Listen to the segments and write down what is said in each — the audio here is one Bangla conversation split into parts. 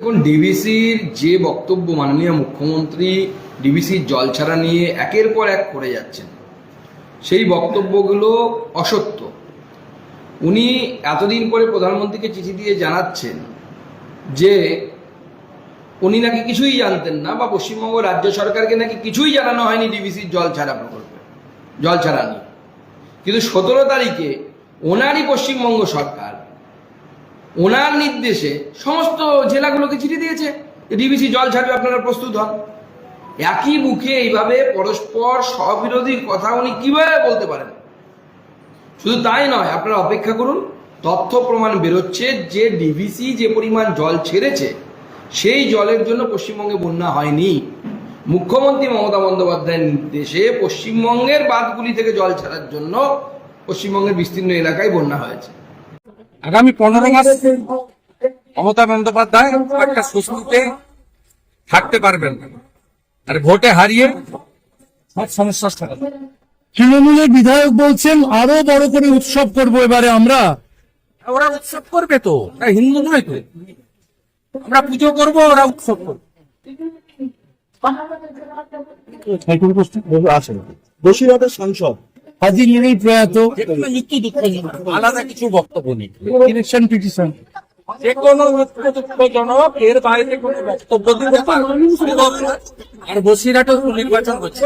এখন ডিভিসির যে বক্তব্য মাননীয় মুখ্যমন্ত্রী ডিভিসির জল ছাড়া নিয়ে একের পর এক করে যাচ্ছেন, সেই বক্তব্যগুলো অসত্য। উনি এতদিন পরে প্রধানমন্ত্রীকে চিঠি দিয়ে জানাচ্ছেন যে উনি নাকি কিছুই জানতেন না বা পশ্চিমবঙ্গ রাজ্য সরকারকে নাকি কিছুই জানানো হয়নি ডিভিসির জল ছাড়া প্রকল্পে, জল ছাড়া নিয়ে। কিন্তু সতেরো তারিখে ওনারই পশ্চিমবঙ্গ সরকার ওনার নির্দেশে সমস্ত জেলাগুলোকে চিঠি দিয়েছে ডিবিসি জল ছাড়বে, আপনারা প্রস্তুত হন। একই মুখে এইভাবে পরস্পর স্ববিরোধী কথা উনি কীভাবে বলতে পারেন? শুধু তাই নয়, আপনারা অপেক্ষা করুন, তথ্য প্রমাণ বেরোচ্ছে যে ডিভিসি যে পরিমাণ জল ছেড়েছে, সেই জলের জন্য পশ্চিমবঙ্গে বন্যা হয়নি। মুখ্যমন্ত্রী মমতা বন্দ্যোপাধ্যায়ের নির্দেশে পশ্চিমবঙ্গের বাঁধগুলি থেকে জল ছাড়ার জন্য পশ্চিমবঙ্গের বিস্তীর্ণ এলাকায় বন্যা হয়েছে। আগামী পনেরো মাস মমতা বন্দ্যোপাধ্যায় একটা সুস্থিতে থাকতে পারবেন। না আর ভোটে হারিয়ে সব সমস্যা সমাধান তৃণমূলের বিধায়ক বলছেন আরও বড় করে উৎসব করব এবারে আমরা। ওরা উৎসব করবে তো ওরা হিন্দু নয় তো। আমরা পুজো করব ওরা উৎসব করবে। আছেন বসিরহাটের সাংসদ হাজি নুরুল প্রয়াত মৃত্যু দুঃখজনক আলাদা কিছু বক্তব্য নেই। ইলেকশন পিটিশন যে কোনো দুঃখজনক এর বাইরে কোনো বক্তব্য দিতে পারবে আর বসিরহাটেও নির্বাচন হচ্ছে।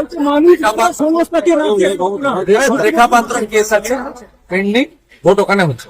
রেখা পাত্র কেস আছে পেন্ডিং ভোট ওখানে হচ্ছে।